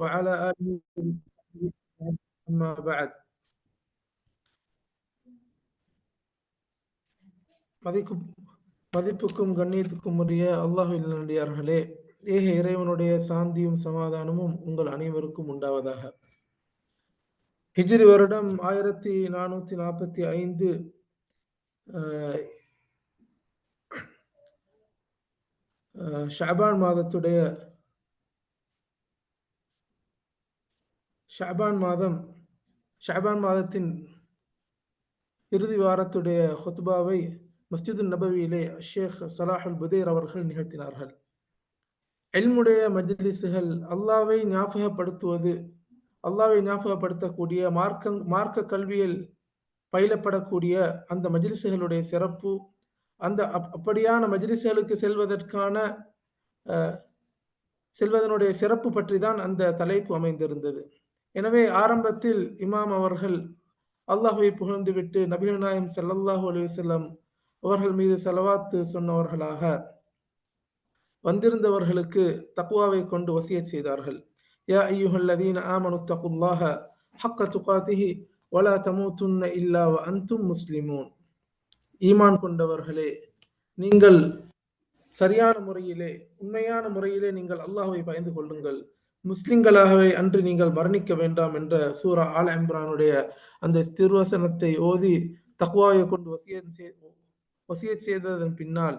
وعلى آله وصحبه أما بعد மதிக்கும் மதிப்புக்கும் கண்ணியத்துக்கும் உரிய அல்லாஹின் நடிகார்களே ஏக இறைவனுடைய சாந்தியும் சமாதானமும் உங்கள் அனைவருக்கும் உண்டாவதாக ஹிஜ்ரி வருடம் ஆயிரத்தி நானூத்தி நாற்பத்தி ஐந்து ஷாபான் மாதத்துடைய ஷாபான் மாதம் ஷாபான் மாதத்தின் இறுதி வாரத்துடைய ஹொத்பாவை மஸ்ஜிது நபவியிலே ஷேக் சலாஹுல் புதேர் அவர்கள் நிகழ்த்தினார்கள். எல்முடைய மஜ்லிசுகள் அல்லாவை ஞாபகப்படுத்துவது அல்லாவை ஞாபகப்படுத்தக்கூடிய மார்க்க மார்க்க கல்வியில் பயிலப்படக்கூடிய அந்த மஜ்லிசுகளுடைய சிறப்பு அந்த அப்படியான மஜ்லிசுகளுக்கு செல்வதற்கான செல்வதனுடைய சிறப்பு பற்றி தான் அந்த தலைப்பு அமைந்திருந்தது. எனவே ஆரம்பத்தில் இமாம் அவர்கள் அல்லாஹுவை புகழ்ந்துவிட்டு நபிகள் நாயம் சல்லல்லாஹு அலுவலம் அவர்கள் மீது செலவாத்து சொன்னவர்களாக வந்திருந்தவர்களுக்கு தக்குவாவை கொண்டு வசிய செய்தார்கள். யா ஐயுஹல்லதீன் ஆமனு தகுல்லாஹ ஹக்க துகாத்திஹி வலா தமூத்துன்ன இல்லா வ அந்தும் முஸ்லிமூன். ஈமான் கொண்டவர்களே நீங்கள் சரியான முறையிலே உண்மையான முறையிலே நீங்கள் அல்லாஹுவை பயந்து கொள்ளுங்கள். முஸ்லிம்களாகவே அன்று நீங்கள் மரணிக்க வேண்டாம் என்ற சூரா ஆல் இம்ரானுடைய அந்த திருவசனத்தை ஓதி தக்வாவை கொண்டு வசியத் வசியத் செய்ததன் பின்னால்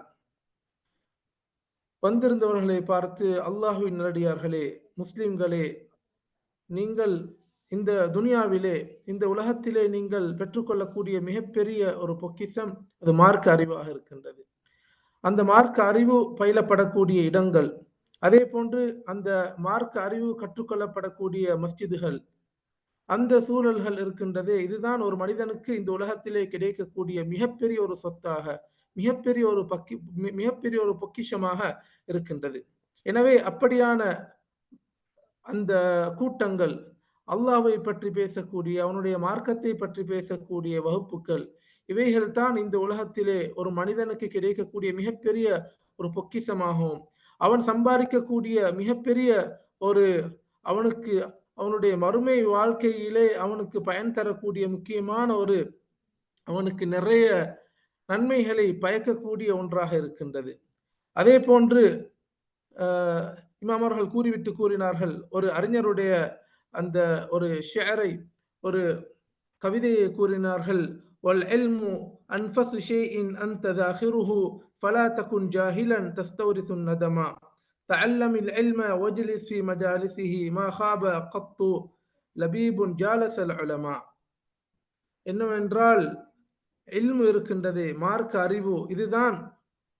வந்திருந்தவர்களை பார்த்து அல்லாஹுவின் நிலடியார்களே முஸ்லிம்களே நீங்கள் இந்த துனியாவிலே இந்த உலகத்திலே நீங்கள் பெற்றுக்கொள்ளக்கூடிய மிகப்பெரிய ஒரு பொக்கிசம் அது மார்க்க அறிவாக இருக்கின்றது. அந்த மார்க்க அறிவு பயிலப்படக்கூடிய இடங்கள் அதே போன்று அந்த மார்க்க அறிவு கற்றுக்கொள்ளப்படக்கூடிய மஸ்ஜிதுகள் அந்த சூழல்கள் இருக்கின்றதே இதுதான் ஒரு மனிதனுக்கு இந்த உலகத்திலே கிடைக்கக்கூடிய மிகப்பெரிய ஒரு சொத்தாக மிகப்பெரிய ஒரு பக்கி மிகப்பெரிய ஒரு பொக்கிஷமாக இருக்கின்றது. எனவே அப்படியான அந்த கூட்டங்கள் அல்லாவை பற்றி பேசக்கூடிய அவனுடைய மார்க்கத்தை பற்றி பேசக்கூடிய வகுப்புகள் இவைகள் தான் இந்த உலகத்திலே ஒரு மனிதனுக்கு கிடைக்கக்கூடிய மிகப்பெரிய ஒரு பொக்கிசமாகவும் அவன் சம்பாதிக்கக்கூடிய மிகப்பெரிய ஒரு அவனுக்கு அவனுடைய மறுமை வாழ்க்கையிலே அவனுக்கு பயன் தரக்கூடிய முக்கியமான ஒரு அவனுக்கு நிறைய நன்மைகளை பயக்கக்கூடிய ஒன்றாக இருக்கின்றது. அதே போன்று இமாமர்கள் கூறிவிட்டு கூறினார்கள் ஒரு அறிஞருடைய அந்த ஒரு ஷேரை ஒரு கவிதையை கூறினார்கள் والعلم أنفس شيء أنت ذاخره فلا تكن جاهلا تستورث الندما تعلم العلم واجلس في مجالسه ما خاب قط لبيب جالس العلماء என்னவென்றால் இல்மு இருக்கின்றதே மார்க்க அறிவு இதுதான்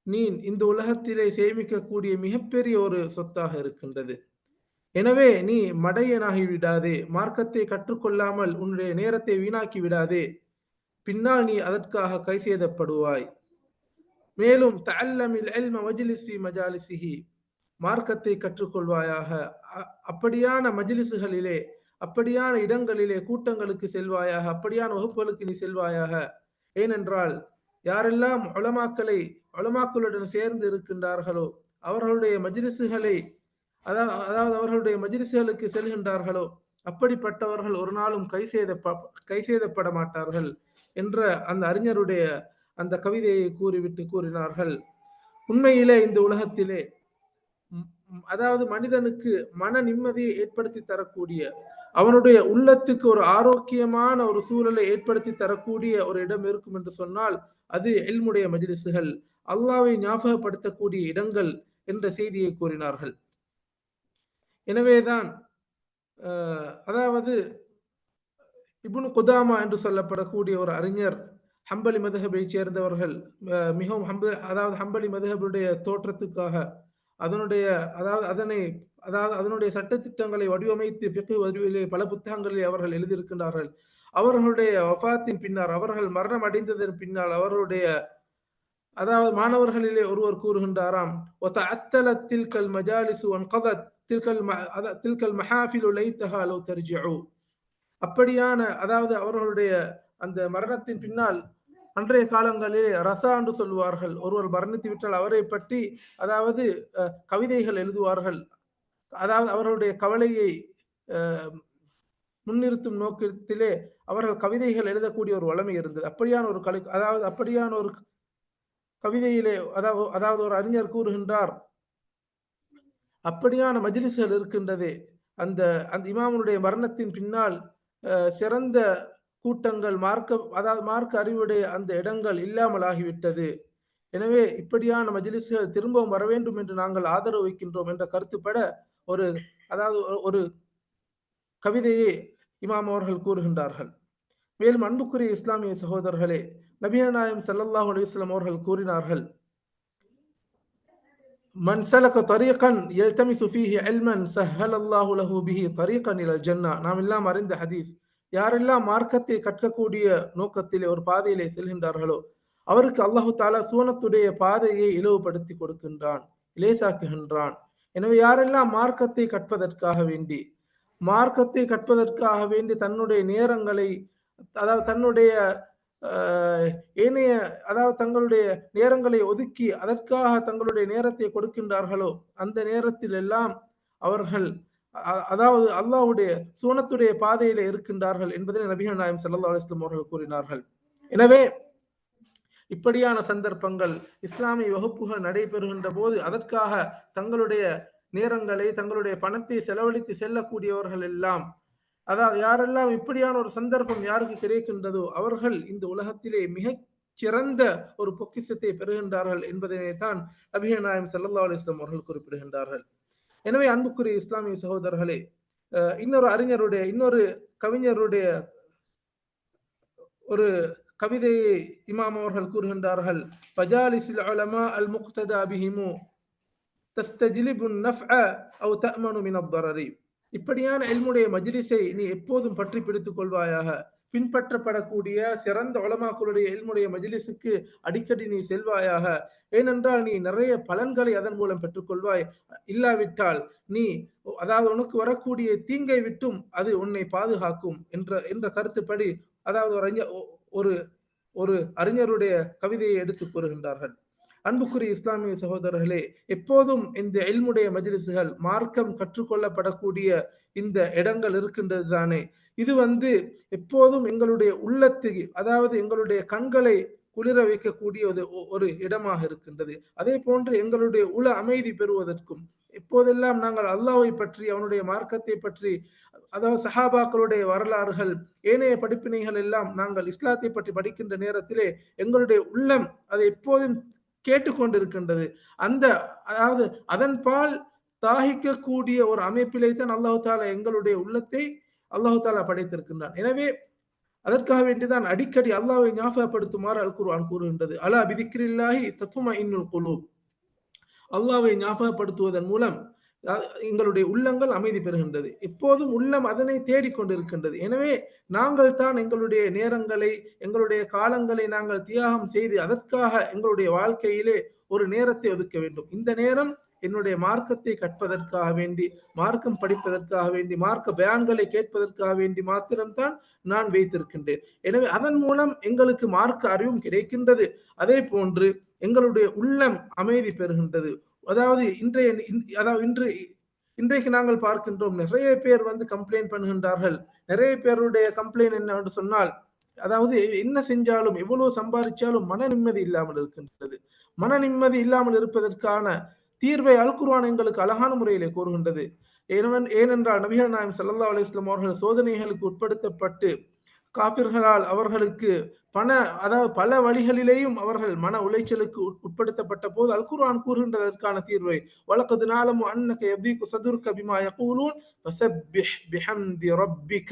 நீ இந்த உலகத்திலே சேமிக்கக்கூடிய மிகப்பெரிய ஒரு சொத்தாக இருக்கின்றது எனவே நீ மடையனாகி விடாதே மார்க்கத்தை கற்றுக்கொள்ளாமல் உன்னுடைய நேரத்தை வீணாக்கி விடாதே பின்னால் நீ அதற்காக கை செய்தப்படுவாய் மேலும் தல்லமில் எல்ம மஜிலிசி மஜாலிசிஹி மார்க்கத்தை கற்றுக்கொள்வாயாக. அப்படியான மஜிலிசுகளிலே அப்படியான இடங்களிலே கூட்டங்களுக்கு செல்வாயாக அப்படியான வகுப்புகளுக்கு நீ செல்வாயாக. ஏனென்றால் யாரெல்லாம் உளமாக்களை உளமாக்களுடன் சேர்ந்து இருக்கின்றார்களோ அவர்களுடைய மஜிலிசுகளை அதாவது அவர்களுடைய மஜிலிசுகளுக்கு செல்கின்றார்களோ அப்படிப்பட்டவர்கள் ஒரு நாளும் கை செய்த கை செய்தப்பட மாட்டார்கள். என்ற அந்த அறிஞருடைய அந்த கவிதையை கூறிவிட்டு கூறினார்கள். உண்மையிலே இந்த உலகத்திலே அதாவது மனிதனுக்கு மன நிம்மதியை ஏற்படுத்தி தரக்கூடிய அவனுடைய உள்ளத்துக்கு ஒரு ஆரோக்கியமான ஒரு சூழலை ஏற்படுத்தி தரக்கூடிய ஒரு இடம் இருக்கும் என்று சொன்னால் அது எல்முடைய மஜிலிசுகள். அல்லாவை ஞாபகப்படுத்தக்கூடிய இடங்கள் என்ற செய்தியை கூறினார்கள். எனவேதான் அதாவது இபுன் குதாமா என்று சொல்லப்படக்கூடிய ஒரு அறிஞர் ஹம்பலி மதுஹபை சேர்ந்தவர்கள் மிகவும் ஹம்ப அதாவது ஹம்பலி மதுஹபுடைய தோற்றத்துக்காக அதனுடைய அதாவது அதனை அதாவது அதனுடைய சட்டத்திட்டங்களை வடிவமைத்து பிக்கு வடிவிலே பல புத்தகங்களில் அவர்கள் எழுதியிருக்கின்றார்கள். அவர்களுடைய வஃத்தின் பின்னர் அவர்கள் மரணம் அடைந்ததன் பின்னால் அவர்களுடைய அதாவது மாணவர்களிலே ஒருவர் கூறுகின்றாராம் தில்கல் மஜாலிசு அன்கதத் தில்கல் தில்கல் மஹாஃபில் லைத்தஹா லோ தர்ஜிஉ. அப்படியான அதாவது அவர்களுடைய அந்த மரணத்தின் பின்னால் அன்றைய காலங்களிலே ரசா என்று சொல்லுவார்கள். ஒருவர் மரணித்து விட்டால் அவரை பற்றி அதாவது கவிதைகள் எழுதுவார்கள். அதாவது அவர்களுடைய கவலையை முன்னிறுத்தும் நோக்கத்திலே அவர்கள் கவிதைகள் எழுதக்கூடிய ஒரு வளமை இருந்தது. அப்படியான ஒரு கலை அதாவது அப்படியான ஒரு கவிதையிலே அதாவது அதாவது ஒரு அறிஞர் கூறுகின்றார் அப்படியான மஜ்லிஸ்கள் இருக்கின்றதே அந்த அந்த இமாமனுடைய மரணத்தின் பின்னால் சிறந்த கூட்டங்கள் மார்க்க அதாவது மார்க்க அறிவுடைய அந்த இடங்கள் இல்லாமல் ஆகிவிட்டது. எனவே இப்படியான மஜ்லிஸ்கள் திரும்பவும் வர வேண்டும் என்று நாங்கள் ஆதரவு வைக்கின்றோம் என்ற கருத்துப்பட ஒரு அதாவது ஒரு- கவிதையை இமாம் அவர்கள் கூறுகின்றார்கள். மேலும் அன்புக்குரிய இஸ்லாமிய சகோதரர்களே நபிகள் நாயம் ஸல்லல்லாஹு அலிஸ்லாம் அவர்கள் கூறினார்கள் மன் சலக தரீகன் யல்தமிசு ஃபீஹி இல்மன் சஹ்ஹலல்லாஹு லஹு பிஹி தரீகன் இலல் ஜன்னா நாம் எல்லாம் அறிந்த ஹதீஸ். யாரெல்லாம் மார்க்கத்தை கற்கக்கூடிய நோக்கத்திலே ஒரு பாதையிலே செல்கின்றார்களோ அவருக்கு அல்லாஹு தாலா சூனத்துடைய பாதையை இலவுபடுத்தி கொடுக்கின்றான் இலேசாக்குகின்றான். எனவே யாரெல்லாம் மார்க்கத்தை கற்பதற்காக வேண்டி மார்க்கத்தை கற்பதற்காக வேண்டி தன்னுடைய நேரங்களை அதாவது தன்னுடைய ஏனைய அதாவது தங்களுடைய நேரங்களை ஒதுக்கி அதற்காக தங்களுடைய நேரத்தை கொடுக்கின்றார்களோ அந்த நேரத்தில் எல்லாம் அவர்கள் அதாவது அல்லாஹ்வுடைய சூனத்துடைய பாதையில இருக்கின்றார்கள் என்பதை நபிகள் நாயம் ஸல்லல்லாஹு அலைஹி அவர்கள் கூறினார்கள். எனவே இப்படியான சந்தர்ப்பங்கள் இஸ்லாமிய வகுப்புகள் நடைபெறுகின்ற போது அதற்காக தங்களுடைய நேரங்களை தங்களுடைய பணத்தை செலவழித்து செல்லக்கூடியவர்கள் எல்லாம் அதாவது யாரெல்லாம் இப்படியான ஒரு சந்தர்ப்பம் யாருக்கு கிடைக்கின்றதோ அவர்கள் இந்த உலகத்திலே மிக சிறந்த ஒரு பொக்கிஷத்தை பெறுகின்றார்கள் என்பதனை தான் நபிகள் நாயம் சல்லா அலிஸ்லாம் அவர்கள் குறிப்பிடுகின்றார்கள். எனவே அன்புக்குரிய இஸ்லாமிய சகோதரர்களே இன்னொரு அறிஞருடைய இன்னொரு கவிஞருடைய ஒரு கவிதையை இமாம் அவர்கள் கூறுகின்றார்கள். பஜாலிசில் அலமா அல் முக்ததா பிஹிமு தஸ்தஜிலிபுன் நஃப்அ அவ் தஅமனு மின் அத்தரரி இப்படியான எல்முடைய மஜ்லிஸை நீ எப்போதும் பற்றி பிடித்துக் கொள்வாயாக. பின்பற்றப்படக்கூடிய சிறந்த உலமாக்களுடைய எல்முடைய மஜிலிசுக்கு அடிக்கடி நீ செல்வாயாக. ஏனென்றால் நீ நிறைய பலன்களை அதன் மூலம் பெற்றுக்கொள்வாய். இல்லாவிட்டால் நீ அதாவது உனக்கு வரக்கூடிய தீங்கை விட்டும் அது உன்னை பாதுகாக்கும் என்ற என்ற கருத்துப்படி அதாவது ஒரு ஒரு ஒரு அறிஞருடைய கவிதையை எடுத்து கூறுகின்றார்கள். அன்புக்குரிய இஸ்லாமிய சகோதரர்களே எப்போதும் இந்த எல்முடைய மஜ்லிஸுகள் மார்க்கம் கற்றுக்கொள்ளப்படக்கூடிய இந்த இடங்கள் இருக்கின்றது தானே. இது வந்து எப்போதும் எங்களுடைய உள்ளத்துக்கு அதாவது எங்களுடைய கண்களை குளிர வைக்கக்கூடிய ஒரு ஒரு இடமாக இருக்கின்றது. அதே போன்று எங்களுடைய உள அமைதி பெறுவதற்கும் எப்போதெல்லாம் நாங்கள் அல்லாவை பற்றி அவனுடைய மார்க்கத்தை பற்றி அதாவது சஹாபாக்களுடைய வரலாறுகள் ஏனைய படிப்பினைகள் எல்லாம் நாங்கள் இஸ்லாத்தை பற்றி படிக்கின்ற நேரத்திலே எங்களுடைய உள்ளம் அதை எப்போதும் கேட்டுக்கொண்டிருக்கின்றது. அந்த அதாவது அதன்பால் தாகிக்கக்கூடிய ஒரு அமைப்பிலே தான் அல்லாஹு தாலா எங்களுடைய உள்ளத்தை அல்லாஹு தாலா படைத்திருக்கின்றான். எனவே அதற்காக வேண்டிதான் அடிக்கடி அல்லாவை ஞாபகப்படுத்துமாறு அல் குர்ஆன் கூறுகின்றது. அலா பிதிக்ரில்லாஹி தத்தும இன்னுல் குலூப். அல்லாவை ஞாபகப்படுத்துவதன் மூலம் எங்களுடைய உள்ளங்கள் அமைதி பெறுகின்றது. எப்போதும் உள்ளம் அதனை தேடிக்கொண்டிருக்கின்றது எனவே நாங்கள் தான் எங்களுடைய நேரங்களை எங்களுடைய காலங்களை நாங்கள் தியாகம் செய்து அதற்காக எங்களுடைய வாழ்க்கையிலே ஒரு நேரத்தை ஒதுக்க வேண்டும். இந்த நேரம் என்னுடைய மார்க்கத்தை கற்பதற்காக வேண்டி மார்க்கம் படிப்பதற்காக வேண்டி மார்க்க பயான்களை கேட்பதற்காக வேண்டி மாத்திரம்தான் நான் வைத்திருக்கின்றேன். எனவே அதன் மூலம் எங்களுக்கு மார்க்க அறிவும் கிடைக்கின்றது. அதே போன்று எங்களுடைய உள்ளம் அமைதி பெறுகின்றது. அதாவது இன்றைய இன்- அதாவது இன்று இன்றைக்கு நாங்கள் பார்க்கின்றோம் நிறைய பேர் வந்து கம்ப்ளைண்ட் பண்ணுகின்றார்கள். நிறைய பேருடைய கம்ப்ளைண்ட் என்ன என்று சொன்னால் அதாவது என்ன செஞ்சாலும் எவ்வளவு சம்பாதிச்சாலும் மன நிம்மதி இல்லாமல் இருக்கின்றது. மன நிம்மதி இல்லாமல் இருப்பதற்கான தீர்வை அல் குர்ஆன் எங்களுக்கு அழகான முறையிலே கூறுகின்றது. ஏனவன் ஏனென்றால் நபிகள் நாயம் சல்லா அலிஸ்லாம் அவர்கள் சோதனைகளுக்கு உட்படுத்தப்பட்டு காபிர்களால் அவர்களுக்கு பண அதாவது பல வழிகளிலேயும் அவர்கள் மன உளைச்சலுக்கு உட்- உட்படுத்தப்பட்ட போது அல் குர்ஆன் கூறுகின்றதற்கான தீர்வை வழக்கது நாளமும் அன்னக எப்திக்கு சதுர்க்க பிமா யகூலூன் ஃபஸப்பிஹ் பிஹம்தி ரப்பிக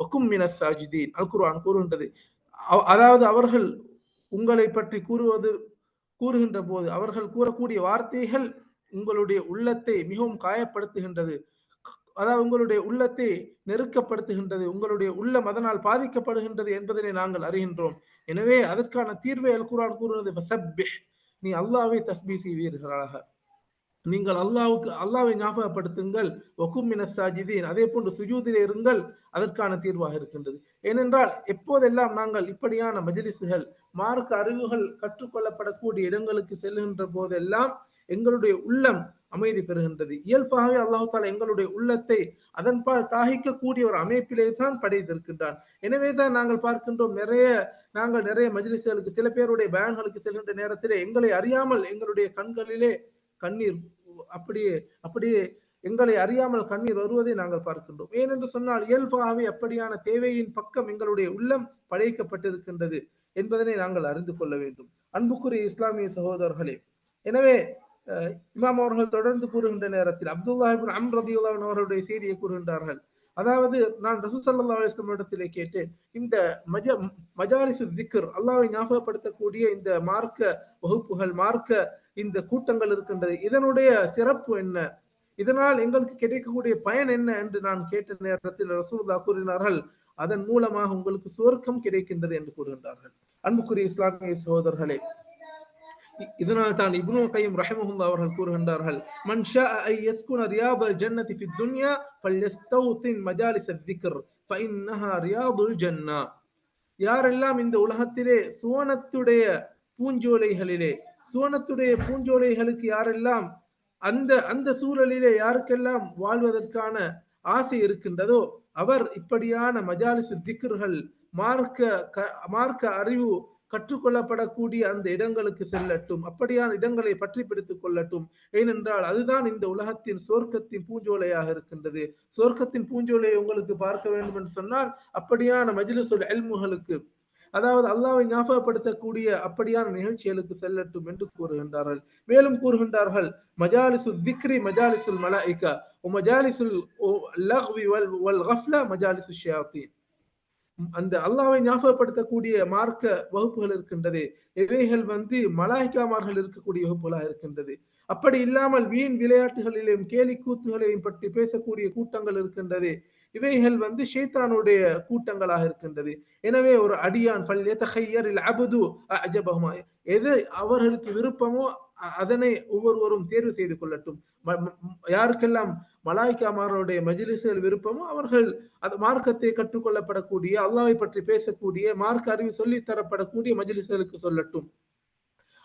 வகும் மினஸ் சாஜிதீன் அல் குர்ஆன் கூறுகின்றது. அதாவது அவர்கள் உங்களை பற்றி கூறுவது கூறுகின்ற போது அவர்கள் கூறக்கூடிய வார்த்தைகள் உங்களுடைய உள்ளத்தை மிகவும் காயப்படுத்துகின்றது. அதாவது உங்களுடைய உள்ளத்தை நெருக்கப்படுத்துகின்றது உங்களுடைய உள்ளம் அதனால் பாதிக்கப்படுகின்றது என்பதனை நாங்கள் அறிகின்றோம். எனவே அதற்கான தீர்வை அல் குர்ஆன் கூறுவது நீ அல்லாவை தஸ்பீ செய்வீர்களாக. நீங்கள் அல்லாவுக்கு அல்லாவை ஞாபகப்படுத்துங்கள். வக்கும் சாஜிதீன் அதே போன்று சுஜூதிலே இருங்கள் அதற்கான தீர்வாக இருக்கின்றது. ஏனென்றால் எப்போதெல்லாம் நாங்கள் இப்படியான மஜிலிசுகள் மார்க்க அறிவுகள் கற்றுக்கொள்ளப்படக்கூடிய இடங்களுக்கு செல்கின்ற போதெல்லாம் எங்களுடைய உள்ளம் அமைதி பெறுகின்றது. இயல்பாகவே அல்லாஹு தாலா எங்களுடைய உள்ளத்தை அதன்பால் தாகிக்கக்கூடிய ஒரு அமைப்பிலே தான் படைத்திருக்கின்றான். எனவே தான் நாங்கள் பார்க்கின்றோம் நிறைய நாங்கள் நிறைய மஜ்லிஸ்களுக்கு சில பேருடைய பயன்களுக்கு செல்கின்ற நேரத்திலே எங்களை அறியாமல் எங்களுடைய கண்களிலே கண்ணீர் அப்படியே அப்படியே எங்களை அறியாமல் கண்ணீர் வருவதை நாங்கள் பார்க்கின்றோம். ஏனென்று சொன்னால் இயல்பாகவே அப்படியான தேவையின் பக்கம் எங்களுடைய உள்ளம் படைக்கப்பட்டிருக்கின்றது என்பதனை நாங்கள் அறிந்து கொள்ள வேண்டும். அன்புக்குரிய இஸ்லாமிய சகோதரர்களே எனவே இமாம் அவர்கள் தொடர்ந்து கூறுகின்ற நேரத்தில் அப்துல்லா அம் அம்ர் அவர்களுடைய செய்தியை கூறுகின்றார்கள். அதாவது நான் ரசூல் இடத்திலே கேட்டேன் இந்த மஜ மஜாலிசு திக்ர் அல்லாவை ஞாபகப்படுத்தக்கூடிய இந்த மார்க்க வகுப்புகள் மார்க்க இந்த கூட்டங்கள் இருக்கின்றது இதனுடைய சிறப்பு என்ன? இதனால் எங்களுக்கு கிடைக்கக்கூடிய பயன் என்ன என்று நான் கேட்ட நேரத்தில் ரசூல்லா கூறினார்கள் அதன் மூலமாக உங்களுக்கு சுவர்க்கம் கிடைக்கின்றது என்று கூறுகின்றார்கள். அன்புக்குரிய இஸ்லாமிய சகோதரர்களே இதனால் தான் இப்னு கையும் ரஹிமஹுல்லா அவர்கள் கூறுகின்றார்கள் மன்ஷா ஐ யஸ்குன ரியாதல் ஜன்னதி ஃபி துன்யா ஃபல்யஸ்தௌதின் மஜாலிஸ் அல்-திக்ர் ஃபஇன்னஹா ரியாதுல் ஜன்னா. யாரெல்லாம் இந்த உலகத்திலே சுவனத்துடைய பூஞ்சோலைகளிலே சுவனத்துடைய பூஞ்சோலைகளுக்கு யாரெல்லாம் அந்த அந்த சூழலிலே யாருக்கெல்லாம் வாழ்வதற்கான ஆசை இருக்கின்றதோ அவர் இப்படியான மஜாலிசு திக்கர்கள் மார்க்க மார்க்க அறிவு கற்றுக்கொள்ளப்படக்கூடிய அந்த இடங்களுக்கு செல்லட்டும். அப்படியான இடங்களை பற்றி பிடித்துக் கொள்ளட்டும். ஏனென்றால் அதுதான் இந்த உலகத்தின் சோர்க்கத்தின் பூஞ்சோலையாக இருக்கின்றது. சொர்க்கத்தின் பூஞ்சோலையை உங்களுக்கு பார்க்க வேண்டும் என்று சொன்னால் அப்படியான மஜ்லிசுல் அல்முகளுக்கு அதாவது அல்லாவை ஞாபகப்படுத்தக்கூடிய அப்படியான நிகழ்ச்சிகளுக்கு செல்லட்டும் என்று கூறுகின்றார்கள். மேலும் கூறுகின்றார்கள் மஜாலிசு திக்ரி மஜாலிசுல் மலாயிகா மஜாலிசுல் லஹ்வி வல் வல் கஃப்லா மஜாலிசு ஷியாத்தீன். அந்த அல்லாவை ஞாபகப்படுத்தக்கூடிய மார்க்க வகுப்புகள் இருக்கின்றது. இவைகள் வந்து மலாய்க்காமார்கள் இருக்கக்கூடிய வகுப்புகளாக இருக்கின்றது. அப்படி இல்லாமல் வீண் விளையாட்டுகளிலும் கேலி கூத்துகளையும் பற்றி பேசக்கூடிய கூட்டங்கள் இருக்கின்றது. இவைகள் வந்து ஷேத்தானுடைய கூட்டங்களாக இருக்கின்றது. எனவே ஒரு அடியான் ஃபல் யதஹய்யரில் அபது அஜபகமா எது அவர்களுக்கு விருப்பமோ அதனை ஒவ்வொருவரும் தேர்வு செய்து கொள்ளட்டும். ம- ம- யாருக்கெல்லாம் மலாய்க்காமார்களுடைய மஜ்லிஸ்கள் விருப்பமோ அவர்கள் அது மார்க்கத்தை கற்றுக்கொள்ளப்படக்கூடிய அல்லாவை பற்றி பேசக்கூடிய மார்க்க அறிவு சொல்லி தரப்படக்கூடிய மஜிலிசுகளுக்கு சொல்லட்டும்.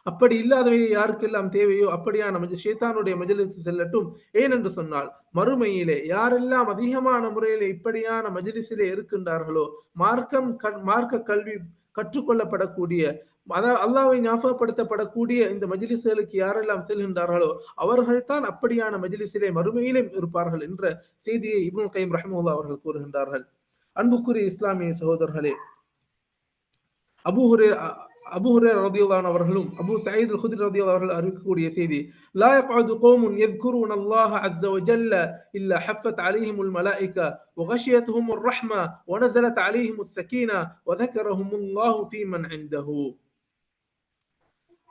அப்படி இல்லாதவை யாருக்கெல்லாம் தேவையோ அப்படியான மஜ் ஷேத்தானுடைய மஜ்லிஸ் செல்லட்டும். ஏனென்று சொன்னால் மறுமையிலே யாரெல்லாம் அதிகமான முறையிலே இப்படியான மஜிலிசிலே இருக்கின்றார்களோ மார்க்கம் கண்- மார்க்க கல்வி கற்றுக்கொள்ளப்படக்கூடிய அல்லாவை ஞாபகப்படுத்தப்படக்கூடிய இந்த மஜிலிசுகளுக்கு யாரெல்லாம் செல்கின்றார்களோ அவர்கள்தான் அப்படியான மஜிலிசிலே மறுமையிலும் இருப்பார்கள் என்ற செய்தியை இப்னு கைம் ரஹமுல்லா அவர்கள் கூறுகின்றார்கள். அன்புக்குரிய இஸ்லாமிய சகோதரர்களே அபுஹுரே அபுஹுரே ரதியுல்லான் அவர்களும் அபு சயீத் ஹுதிர் ரதியுல் அவர்கள் அறிவிக்கக்கூடிய செய்தி லா யக்அது கௌமுன் யذ்குருன அல்லாஹ் அஸ்ஸ வ ஜல்ல இல்ல ஹஃபத் அலைஹிம் அல் மலாயிகா வ கஷியத்துஹும் ரஹ்மா வ நஸலத் அலைஹிம் அஸ் வ தக்கரஹும் ஃபீ மன் இன்தஹு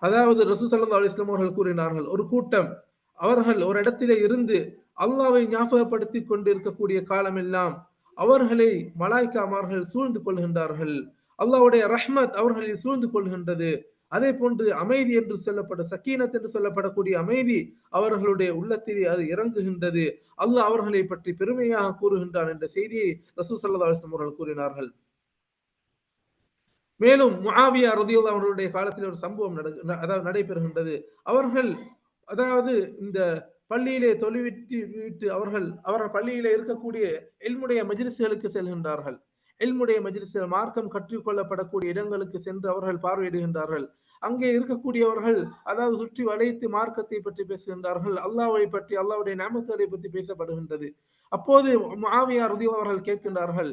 அதாவது ரசூசல்லா அலிஸ்லாம் அவர்கள் கூறினார்கள் ஒரு கூட்டம் அவர்கள் ஒரு இடத்திலே இருந்து அல்லாவை ஞாபகப்படுத்தி கொண்டிருக்கக்கூடிய காலமெல்லாம் அவர்களை மலாய்க்காமார்கள் சூழ்ந்து கொள்கின்றார்கள். அல்லாவுடைய ரஹ்மத் அவர்களை சூழ்ந்து கொள்கின்றது. அதே போன்று அமைதி என்று சொல்லப்பட சக்கீனத் என்று சொல்லப்படக்கூடிய அமைதி அவர்களுடைய உள்ளத்திலே அது இறங்குகின்றது. அல்லாஹ் அவர்களை பற்றி பெருமையாக கூறுகின்றான் என்ற செய்தியை ரசூ சல்லா அலிஸ்லாம் அவர்கள் கூறினார்கள். மேலும் முஆவியா ரதியுல்லா அவர்களுடைய காலத்தில் ஒரு சம்பவம் நட அதாவது நடைபெறுகின்றது. அவர்கள் அதாவது இந்த பள்ளியிலே தொழுவிட்டு விட்டு அவர்கள் அவர்கள் பள்ளியிலே இருக்கக்கூடிய எல்முடைய மஜ்லிஸ்களுக்கு செல்கின்றார்கள். எல்முடைய மஜ்லிஸ்கள் மார்க்கம் கற்றுக்கொள்ளப்படக்கூடிய இடங்களுக்கு சென்று அவர்கள் பார்வையிடுகின்றார்கள். அங்கே இருக்கக்கூடியவர்கள் அதாவது சுற்றி வளைத்து மார்க்கத்தை பற்றி பேசுகின்றார்கள். அல்லாவை பற்றி அல்லாவுடைய நாமத்துகளை பற்றி பேசப்படுகின்றது. அப்போது மாவியார் உதவி அவர்கள் கேட்கின்றார்கள்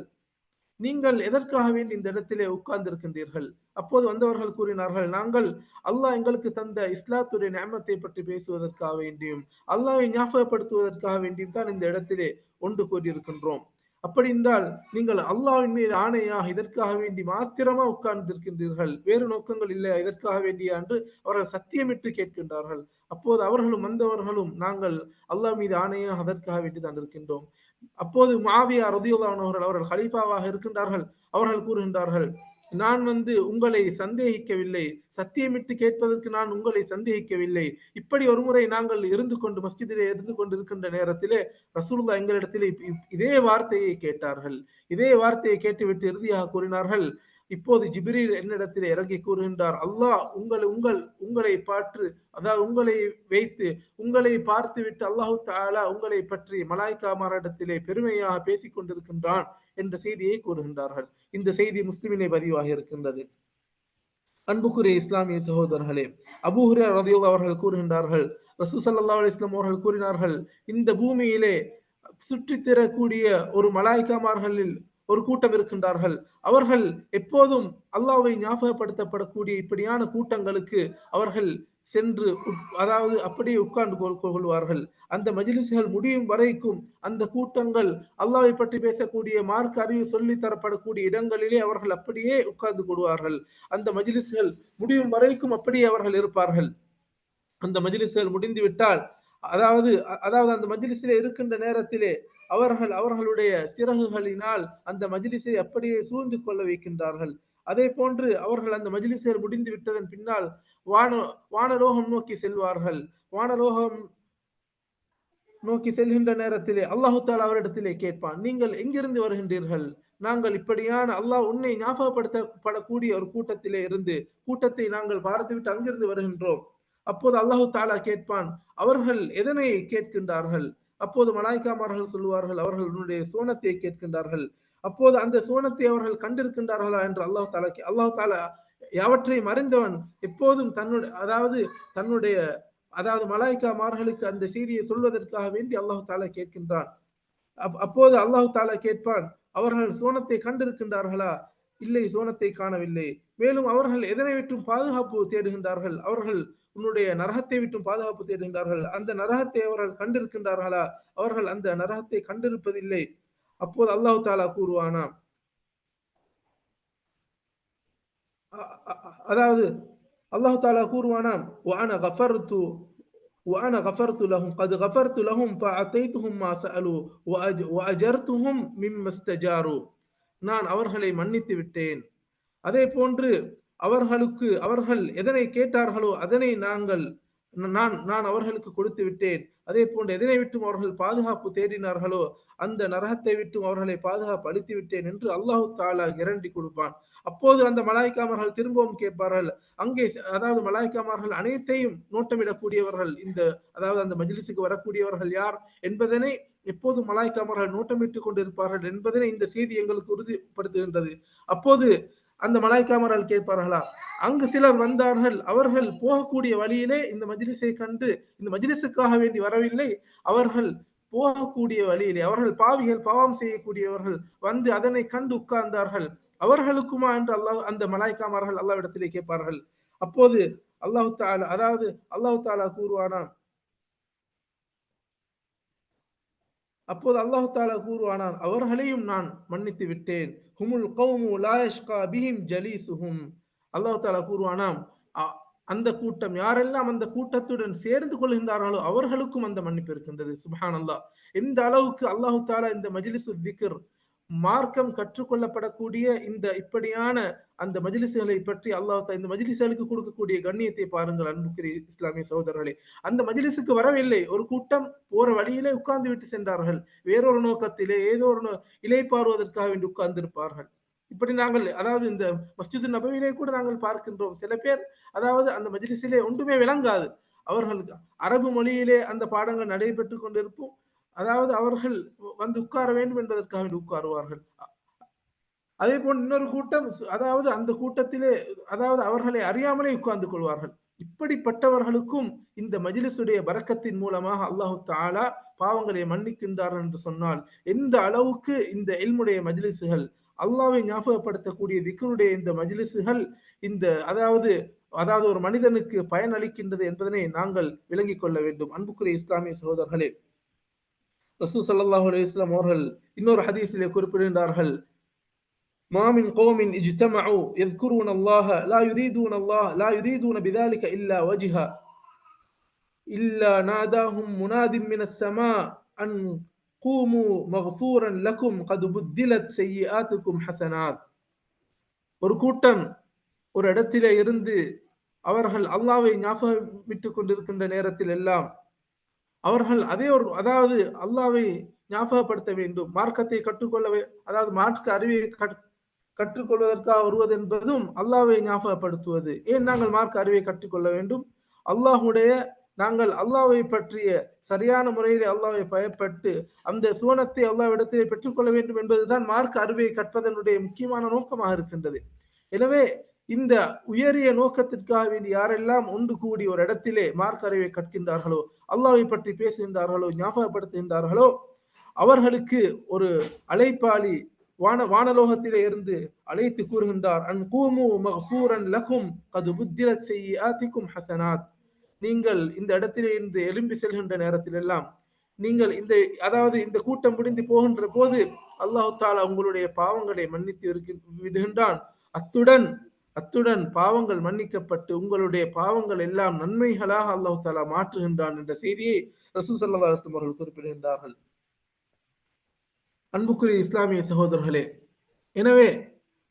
நீங்கள் எதற்காக வேண்டி இந்த இடத்திலே உட்கார்ந்திருக்கின்றீர்கள்? அப்போது வந்தவர்கள் கூறினார்கள் நாங்கள் அல்லாஹ் எங்களுக்கு தந்த இஸ்லாத்துடைய நியமத்தை பற்றி பேசுவதற்காக வேண்டியும் அல்லாவை ஞாபகப்படுத்துவதற்காக வேண்டியும் தான் இந்த இடத்திலே ஒன்று கூறியிருக்கின்றோம். அப்படி என்றால் நீங்கள் அல்லாஹ்வின் மீது ஆணையாக இதற்காக வேண்டி மாத்திரமா உட்கார்ந்திருக்கின்றீர்கள்? வேறு நோக்கங்கள் இல்லை இதற்காக வேண்டிய? என்று அவர்கள் சத்தியமிட்டு கேட்கின்றார்கள். அப்போது அவர்களும் வந்தவர்களும் நாங்கள் அல்லாஹ் மீது ஆணையாக அதற்காக வேண்டி தான் இருக்கின்றோம். அப்போது மாவியா ரதியுல்லானவர்கள் அவர்கள் அவர்கள் ஹலீஃபாவாக இருக்கின்றார்கள். அவர்கள் கூறுகின்றார்கள் நான் வந்து உங்களை சந்தேகிக்கவில்லை. சத்தியமிட்டு கேட்பதற்கு நான் உங்களை சந்தேகிக்கவில்லை. இப்படி ஒரு முறை நாங்கள் இருந்து கொண்டு மஸ்ஜிதிலே இருந்து கொண்டு இருக்கின்ற நேரத்திலே ரசூல்லா எங்களிடத்திலே இதே வார்த்தையை கேட்டார்கள். இதே வார்த்தையை கேட்டுவிட்டு இறுதியாக கூறினார்கள் இப்போது ஜிப்ரீல் என்னிடத்தில் இறங்கி கூறுகின்றார் அல்லாஹ் உங்களை உங்கள் உங்களை பார்த்து அதாவது உங்களை வைத்து உங்களை பார்த்துவிட்டு அல்லாஹு தாலா உங்களை பற்றி மலாய்க்காமாரிடத்திலே பெருமையாக பேசிக் கொண்டிருக்கின்றான் என்ற செய்தியை கூறுகின்றார்கள். இந்த செய்தி முஸ்லிமினை பதிவாக இருக்கின்றது. அன்புக்குரிய இஸ்லாமிய சகோதரர்களே அபூஹுரே ரதியுல் அவர்கள் கூறுகின்றார்கள் ரசூ சல்லா அலிஸ்லாம் அவர்கள் கூறினார்கள் இந்த பூமியிலே சுற்றித் திரக்கூடிய ஒரு மலாய்க்காமார்களில் ஒரு கூட்டம் இருக்கின்றார்கள். அவர்கள் எப்போதும் அல்லாவை ஞாபகப்படுத்தப்படக்கூடிய இப்படியான கூட்டங்களுக்கு அவர்கள் சென்று அதாவது அப்படியே உட்கார்ந்து கொள்வார்கள். அந்த மஜிலிசுகள் முடியும் வரைக்கும் அந்த கூட்டங்கள் அல்லாவை பற்றி பேசக்கூடிய மார்க் அறிவு சொல்லி தரப்படக்கூடிய இடங்களிலே அவர்கள் அப்படியே உட்கார்ந்து கொள்வார்கள். அந்த மஜிலிசுகள் முடியும் வரைக்கும் அப்படியே அவர்கள் இருப்பார்கள். அந்த மஜிலிசுகள் முடிந்துவிட்டால் அதாவது அதாவது அந்த மஜ்லிஸிலே இருக்கின்ற நேரத்திலே அவர்கள் அவர்களுடைய சிறகுகளினால் அந்த மஜ்லிஸை அப்படியே சூழ்ந்து கொள்ள வைக்கின்றார்கள். அதே போன்று அவர்கள் அந்த மஜ்லிஸில் முடிந்து விட்டதன் பின்னால் வான வானலோகம் நோக்கி செல்வார்கள். வானலோகம் நோக்கி செல்கின்ற நேரத்திலே அல்லாஹு தாலா அவரிடத்திலே கேட்பான் நீங்கள் எங்கிருந்து வருகின்றீர்கள்? நாங்கள் இப்படியான அல்லாஹ் உன்னை ஞாபகப்படுத்தப்படக்கூடிய ஒரு கூட்டத்திலே இருந்து கூட்டத்தை நாங்கள் பார்த்துவிட்டு அங்கிருந்து வருகின்றோம். அப்போது அல்லாஹு தாலா கேட்பான் அவர்கள் எதனை கேட்கின்றார்கள்? அப்போது மலாய்க்காமார்கள் சொல்லுவார்கள் அவர்கள் உன்னுடைய சோனத்தை கேட்கின்றார்கள். அப்போது அந்த சோனத்தை அவர்கள் கண்டிருக்கின்றார்களா என்று அல்லாஹு தாலா அல்லாஹு தாலா யாவற்றை மறைந்தவன் எப்போதும் தன்னுடைய அதாவது தன்னுடைய அதாவது மலாய்க்காமார்களுக்கு அந்த செய்தியை சொல்வதற்காக வேண்டி அல்லாஹு தாலா கேட்கின்றான். அப்போது அல்லாஹு தாலா கேட்பான் அவர்கள் சோனத்தை கண்டிருக்கின்றார்களா? இல்லை சோனத்தை காணவில்லை மேலும் அவர்கள் எதனை விட்டும் பாதுகாப்பு தேடுகின்றார்கள் அவர்கள் உன்னுடைய நரகத்தை விட்டும் பாதுகாப்பு தேடுகின்றார்கள் அந்த நரகத்தை அவர்கள் கண்டிருக்கின்றார்களா அவர்கள் அந்த நரகத்தை கண்டிருப்பதில்லை அப்போது அல்லாஹு தாலா கூறுவானா அதாவது அல்லாஹு தாலா கூறுவானாம் وأنا غفرت وأنا غفرت لهم قد غفرت لهم فأعطيتهم ما سألوا وأجرتهم مما استجاروا நான் அவர்களை மன்னித்து விட்டேன். அதே போன்று அவர்களுக்கு அவர்கள் எதனை கேட்டார்களோ அதனை நாங்கள் நான் நான் அவர்களுக்கு கொடுத்து விட்டேன். அதே போன்று எதனை விட்டும் அவர்கள் பாதுகாப்பு தேடினார்களோ அந்த நரகத்தை விட்டும் அவர்களை பாதுகாப்பு அளித்து விட்டேன் என்று அல்லாஹு தாலா இரண்டி கொடுப்பான். அப்போது அந்த மலாய்க்காமர்கள் திரும்பவும் கேட்பார்கள் அங்கே அதாவது மலாய்க்காமர்கள் அனைத்தையும் நோட்டமிடக்கூடியவர்கள் இந்த அதாவது அந்த மஜிலிசுக்கு வரக்கூடியவர்கள் யார்? என்பதனை எப்போது மலாய்க்காமர்கள் நோட்டமிட்டுக் கொண்டிருப்பார்கள் என்பதனை இந்த செய்தி எங்களுக்கு உறுதிப்படுத்துகின்றது. அப்போது அந்த மலாய்க்காமரால் கேட்பார்களா? அங்கு சிலர் வந்தார்கள். அவர்கள் போகக்கூடிய வழியிலே இந்த மஜ்லிஸை கண்டு இந்த மஜ்லிஸுக்காக வேண்டி வரவில்லை. அவர்கள் போகக்கூடிய வழியிலே அவர்கள் பாவிகள் பாவம் செய்யக்கூடியவர்கள் வந்து அதனை கண்டு உட்கார்ந்தார்கள். அவர்களுக்குமா என்று அல்லாஹ் அந்த மலாய்க்காமர்கள் அல்லாவிடத்திலே கேட்பார்கள். அப்போது அல்லாஹு தாலா அதாவது அல்லாஹு தாலா கூறுவானா அப்போது அல்லாஹு தாலா கூறுவானான் அவர்களையும் நான் மன்னித்து விட்டேன். ஹுமுல் கௌமு லாயஷ்கா பிஹிம் ஜலீசுஹும். அல்லாஹு தாலா கூறுவானாம் அந்த கூட்டம் யாரெல்லாம் அந்த கூட்டத்துடன் சேர்ந்து கொள்கின்றார்களோ அவர்களுக்கும் அந்த மன்னிப்பு இருக்கின்றது. சுபஹான் அல்லாஹ் எந்த அளவுக்கு அல்லாஹு தாலா இந்த மஜிலிசு திக்ர் மார்க்கம் கற்றுக்கொள்ளப்படக்கூடிய இந்த இப்படியான அந்த மஜிலிசுகளை பற்றி அல்லாஹ் இந்த மஜிலிசுகளுக்கு கொடுக்கக்கூடிய கண்ணியத்தை பாருங்கள் அன்புக்குரிய இஸ்லாமிய சகோதரர்களே. அந்த மஜிலிசுக்கு வரவில்லை. ஒரு கூட்டம் போற வழியிலே உட்கார்ந்து விட்டு சென்றார்கள். வேறொரு நோக்கத்திலே ஏதோ ஒரு இலைப்பாறுவதற்காக வேண்டி உட்கார்ந்திருப்பார்கள். இப்படி நாங்கள் அதாவது இந்த மஸ்ஜிது நபவிலே கூட நாங்கள் பார்க்கின்றோம். சில பேர் அதாவது அந்த மஜிலிசிலே ஒன்றுமே விளங்காது. அவர்களுக்கு அரபு மொழியிலே அந்த பாடங்கள் நடைபெற்று கொண்டிருப்போம் அதாவது அவர்கள் வந்து உட்கார வேண்டும் என்பதற்காக வேண்டி உட்காருவார்கள். அதே போல் இன்னொரு கூட்டம் அதாவது அந்த கூட்டத்திலே அதாவது அவர்களை அறியாமலே உட்கார்ந்து கொள்வார்கள். இப்படிப்பட்டவர்களுக்கும் இந்த மஜிலிசுடைய பறக்கத்தின் மூலமாக அல்லாஹு தாலா பாவங்களை மன்னிக்கின்றார் என்று சொன்னால் எந்த அளவுக்கு இந்த எல்முடைய மஜிலிசுகள் அல்லாவை ஞாபகப்படுத்தக்கூடிய திக்கருடைய இந்த மஜிலிசுகள் இந்த அதாவது அதாவது ஒரு மனிதனுக்கு பயன் அளிக்கின்றது என்பதனை நாங்கள் விளங்கிக் கொள்ள வேண்டும். அன்புக்குரிய இஸ்லாமிய சகோதரர்களே ரசூ சல்லாஹ் அலி இஸ்லாம் அவர்கள் இன்னொரு ஹதீஸிலே குறிப்பிடுகின்றார்கள் மாமின் கோமின் இஜ்தமஉ எத்குருன் அல்லாஹ லா யுரீதூன் அல்லாஹ் லா யுரீதூன பிதாலிக இல்லா வஜிஹா இல்லா நாதாஹும் முனாதிம் மின சமா அன் கூமு மஹ்ஃபூரன் லகும் கது புத்திலத் செய்யாத்துக்கும் ஹசனாத் ஒரு கூட்டம் ஒரு இடத்திலே இருந்து அவர்கள் அல்லாவை ஞாபகம் விட்டு கொண்டிருக்கின்ற நேரத்தில் எல்லாம் அவர்கள் அதே ஒரு அதாவது அல்லாவை ஞாபகப்படுத்த வேண்டும். மார்க்கத்தை கற்றுக்கொள்ள அதாவது மார்க்க அறிவை கற்றுக்கொள்வதற்காக வருவது என்பதும் அல்லாவை ஞாபகப்படுத்துவது. ஏன் நாங்கள் மார்க்க அறிவை கற்றுக்கொள்ள வேண்டும்? அல்லாஹுடைய நாங்கள் அல்லாவை பற்றிய சரியான முறையில் அல்லாவை பயப்பட்டு அந்த சுவனத்தை அல்லாஹ்விடத்திலே பெற்றுக்கொள்ள வேண்டும் என்பதுதான் மார்க்க அறிவை கற்பதனுடைய முக்கியமான நோக்கமாக இருக்கின்றது. எனவே இந்த உயரிய நோக்கத்திற்காக வேண்டி யாரெல்லாம் ஒன்று கூடி ஒரு இடத்திலே மார்க்க அறிவை கற்கின்றார்களோ அல்லாவை பற்றி பேசுகின்றார்களோ ஞாபகப்படுத்துகின்றார்களோ அவர்களுக்கு ஒரு அழைப்பாளி வான வானலோகத்திலே இருந்து அழைத்து கூறுகின்றார். அன் கூமு மஃபூரன் லகும் கது புத்திர செய்யாத்திக்கும் ஹசனாத். நீங்கள் இந்த இடத்திலே இருந்து எழும்பி செல்கின்ற நேரத்தில் எல்லாம் நீங்கள் இந்த அதாவது இந்த கூட்டம் முடிந்து போகின்ற போது அல்லாஹு தாலா உங்களுடைய பாவங்களை மன்னித்து இருக்க- விடுகின்றான். அத்துடன் அத்துடன் பாவங்கள் மன்னிக்கப்பட்டு உங்களுடைய பாவங்கள் எல்லாம் நன்மைகளாக அல்லாஹு தாலா மாற்றுகின்றான் என்ற செய்தியை ரசூல் சல்லா அலுவலம் அவர்கள் குறிப்பிடுகின்றார்கள். அன்புக்குரிய இஸ்லாமிய சகோதரர்களே எனவே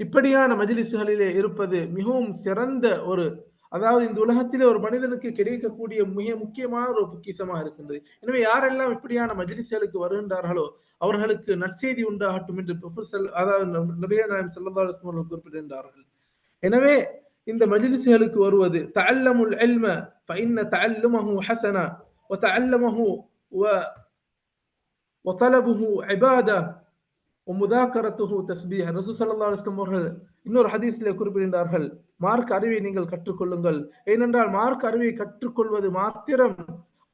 இப்படியான மஜிலிசுகளிலே இருப்பது மிகவும் சிறந்த ஒரு அதாவது இந்த உலகத்திலே ஒரு மனிதனுக்கு கிடைக்கக்கூடிய மிக முக்கியமான ஒரு பொக்கிசமாக இருக்கின்றது. எனவே யாரெல்லாம் இப்படியான மஜ்லிஸ்களுக்கு வருகின்றார்களோ அவர்களுக்கு நற்செய்தி உண்டாகட்டும் என்று அதாவது நபியா நாயம் சல்லா குறிப்பிடுகின்றார்கள். எனவே இந்த மஜ்லிஸ்களுக்கு வருவது தஅல்லமுல் இல்ம فإن تعلمه حسنة وتعلمه و وطلبه عبادة ومذاكرته تسبيح ரசூல் ஸல்லல்லாஹு அலைஹி வஸல்லம் அவர்கள் இன்னொரு ஹதீஸிலே குறிப்பிடுகின்றார்கள் மார்க் அறிவை நீங்கள் கற்றுக்கொள்ளுங்கள் ஏனென்றால் மார்க் அறிவை கற்றுக்கொள்வது மாத்திரம்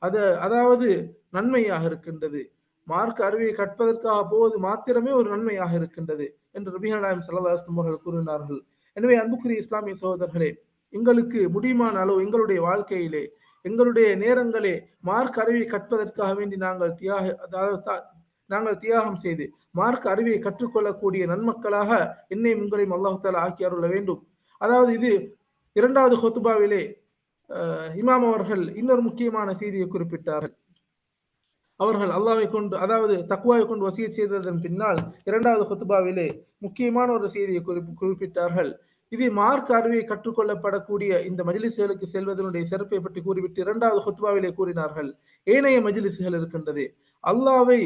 அது அதாவது நன்மையாக இருக்கின்றது மார்க் அறிவை கற்பதற்காக போவது மாத்திரமே ஒரு நன்மையாக இருக்கின்றது என்று ரபிஹா நாயம் ஸல்லல்லாஹு அலைஹி வஸல்லம் அவர்கள் கூறினார்கள் எனவே அன்புக்குரிய இஸ்லாமிய சகோதரர்களே எங்களுக்கு முடியுமான அளவு எங்களுடைய வாழ்க்கையிலே எங்களுடைய நேரங்களே மார்க் அறிவை கற்பதற்காக வேண்டி நாங்கள் தியாக அதாவது த- நாங்கள் தியாகம் செய்து மார்க் அறிவை கற்றுக்கொள்ளக்கூடிய நன்மக்களாக என்னையும் உங்களையும் அல்லாஹால ஆக்கி அருள வேண்டும். அதாவது இது இரண்டாவது ஹொத்துபாவிலே இமாம் அவர்கள் இன்னொரு முக்கியமான செய்தியை குறிப்பிட்டார்கள். அவர்கள் அல்லாவை கொண்டு அதாவது தக்குவாவை கொண்டு வசிய செய்ததன் பின்னால் இரண்டாவது ஹுத்துபாவிலே முக்கியமான ஒரு செய்தியை குறிப்பு குறிப்பிட்டார்கள். இது மார்க் அறிவை கற்றுக்கொள்ளப்படக்கூடிய இந்த மஜிலிசுகளுக்கு செல்வதனுடைய சிறப்பை பற்றி கூறிவிட்டு இரண்டாவது ஹுத்பாவிலே கூறினார்கள். ஏனைய மஜிலிசுகள் இருக்கின்றது. அல்லாவை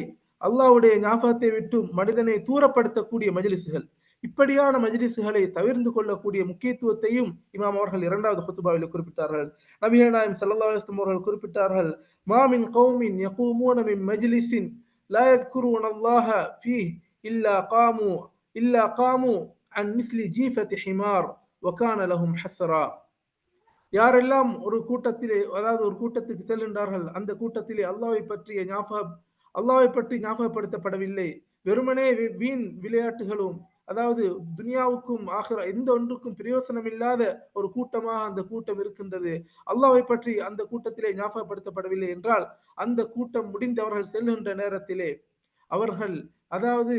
அல்லாவுடைய ஞாபகத்தை விட்டு மனிதனை தூரப்படுத்தக்கூடிய மஜிலிசுகள். இப்படியான மஜ்லிஸ்களை தவிர்ந்து கொள்ளக்கூடிய முக்கியத்துவத்தையும் இமாம் அவர்கள் இரண்டாவது ஹுத்பாவில் குறிப்பிட்டார்கள் நபிகள் நாயம் ஸல்லல்லாஹு அலைஹி வஸல்லம் அவர்கள் குறிப்பிட்டார்கள் மா மின் கௌமின் யகூமூன மின் மஜ்லிஸின் லா يذكرون الله فيه إلا قاموا إلا قاموا عن مثل جيفة حمار وكان لهم حسرا யாரெல்லாம் ஒரு கூட்டத்திலே அதாவது ஒரு கூட்டத்துக்கு செல்கின்றார்கள் அந்த கூட்டத்திலே அல்லாஹ்வை பற்றிய ஞாபகம் அல்லாஹ்வை பற்றி ஞாபகப்படுத்தப்படவில்லை வெறுமனே வி- வீண் விளையாட்டுகளும் அதாவது துனியாவுக்கும் ஆகிற எந்த ஒன்றுக்கும் பிரயோசனம் இல்லாத ஒரு கூட்டமாக அந்த கூட்டம் இருக்கின்றது. அல்லாவை பற்றி அந்த கூட்டத்திலே ஞாபகப்படுத்தப்படவில்லை என்றால் அந்த கூட்டம் முடிந்து அவர்கள் செல்கின்ற நேரத்திலே அவர்கள் அதாவது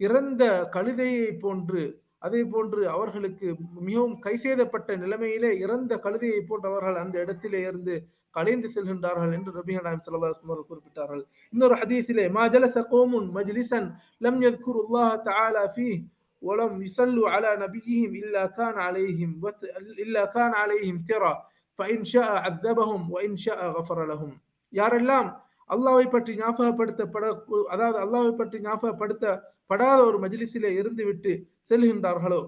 இறந்த கழுதையை போன்று அதே போன்று அவர்களுக்கு மிகவும் கைசேதப்பட்ட நிலைமையிலே இறந்த கழுதையை போன்று அவர்கள் அந்த இடத்திலே இருந்து கலைந்து செல்கின்றார்கள் என்று ரபிஹா நாயம் சல்லாஸ்லம் அவர்கள் குறிப்பிட்டார்கள். இன்னொரு ஹதீஸிலே மா ஜலச கோமுன் மஜ்லிசன் லம் யذ்குருல்லாஹ தஆலா ஃபீஹ் ولم يصلوا على نبيهم إلا كان عليهم وت... إلا كان عليهم ترى فإن شاء عذبهم وإن شاء غفر لهم யாரெல்லாம் அல்லாஹ்வை பற்றி ஞாபகப்படுத்தப்பட அதாவது அல்லாஹ்வை பற்றி ஞாபகப்படுத்தப்படாத ஒரு மஜ்லிஸிலே இருந்துவிட்டு செல்கின்றார்களோ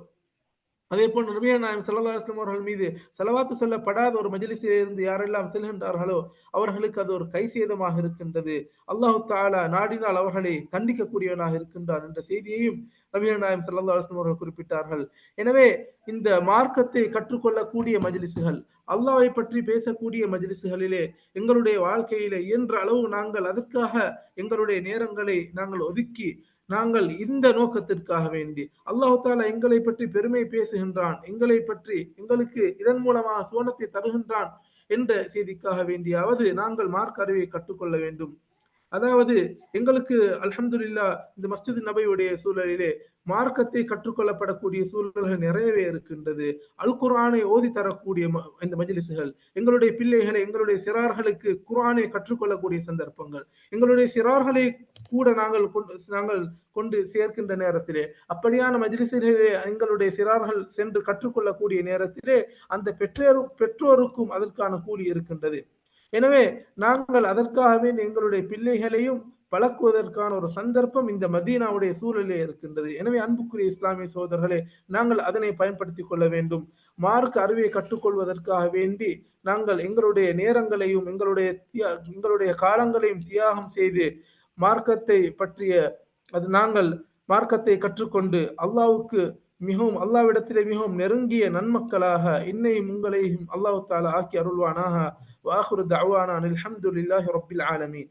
அதே போல் நபியா நாயம் சல்லா அலைஹி அவர்கள் மீது செலவாத்து சொல்லப்படாத ஒரு மஜிலிசிலிருந்து இருந்து யாரெல்லாம் செல்கின்றார்களோ அவர்களுக்கு அது ஒரு கைசேதமாக இருக்கின்றது. அல்லாஹு தாலா நாடினால் அவர்களை தண்டிக்கக்கூடியவனாக இருக்கின்றான் என்ற செய்தியையும் நபியா நாயம் சல்லா அலைஹி அவர்கள் குறிப்பிட்டார்கள். எனவே இந்த மார்க்கத்தை கற்றுக்கொள்ளக்கூடிய மஜிலிசுகள் அல்லாவை பற்றி பேசக்கூடிய மஜிலிசுகளிலே எங்களுடைய வாழ்க்கையிலே இயன்ற அளவு நாங்கள் அதற்காக எங்களுடைய நேரங்களை நாங்கள் ஒதுக்கி நாங்கள் இந்த நோக்கத்திற்காக வேண்டி. அல்லாஹு தாலா எங்களை பற்றி பெருமை பேசுகின்றான். எங்களை பற்றி எங்களுக்கு இதன் மூலமாக சுவனத்தை தருகின்றான் என்ற செய்திக்காக வேண்டியாவது நாங்கள் மார்க் அறிவை கற்றுக்கொள்ள வேண்டும். அதாவது எங்களுக்கு அலமதுல்லா இந்த மஸ்ஜித் நபையுடைய சூழலிலே மார்க்கத்தை கற்றுக்கொள்ளப்படக்கூடிய சூழல்கள் நிறையவே இருக்கின்றது. அல் குர்ஆனை ஓதி தரக்கூடிய ம- இந்த மஜிலிசுகள் எங்களுடைய பிள்ளைகளை எங்களுடைய சிறார்களுக்கு குர்ஆனை கற்றுக்கொள்ளக்கூடிய சந்தர்ப்பங்கள் எங்களுடைய சிறார்களை கூட நாங்கள் கொண்டு நாங்கள் கொண்டு சேர்க்கின்ற நேரத்திலே அப்படியான மஜிலிசுகளிலே எங்களுடைய சிறார்கள் சென்று கற்றுக்கொள்ளக்கூடிய நேரத்திலே அந்த பெற்றோரு பெற்றோருக்கும் அதற்கான கூலி இருக்கின்றது. எனவே நாங்கள் அதற்காகவே எங்களுடைய பிள்ளைகளையும் பழக்குவதற்கான ஒரு சந்தர்ப்பம் இந்த மதீனாவுடைய சூழலே இருக்கின்றது. எனவே அன்புக்குரிய இஸ்லாமிய சகோதரர்களே நாங்கள் அதனை பயன்படுத்திக் கொள்ள வேண்டும். மார்க் அறிவை கற்றுக்கொள்வதற்காக வேண்டி நாங்கள் எங்களுடைய நேரங்களையும் எங்களுடைய தியா- எங்களுடைய காலங்களையும் தியாகம் செய்து மார்க்கத்தை பற்றிய அது நாங்கள் மார்க்கத்தை கற்றுக்கொண்டு அல்லாவுக்கு மிகவும் அல்லாவிடத்திலே மிகவும் நெருங்கிய நன்மக்களாக என்னையும் உங்களையும் அல்லாஹ் தாலா ஆக்கி அருள்வானாக. வாஹுரு தஅவானா அனில் ஹம்துலில்லாஹி ரப்பில் ஆலமீன்.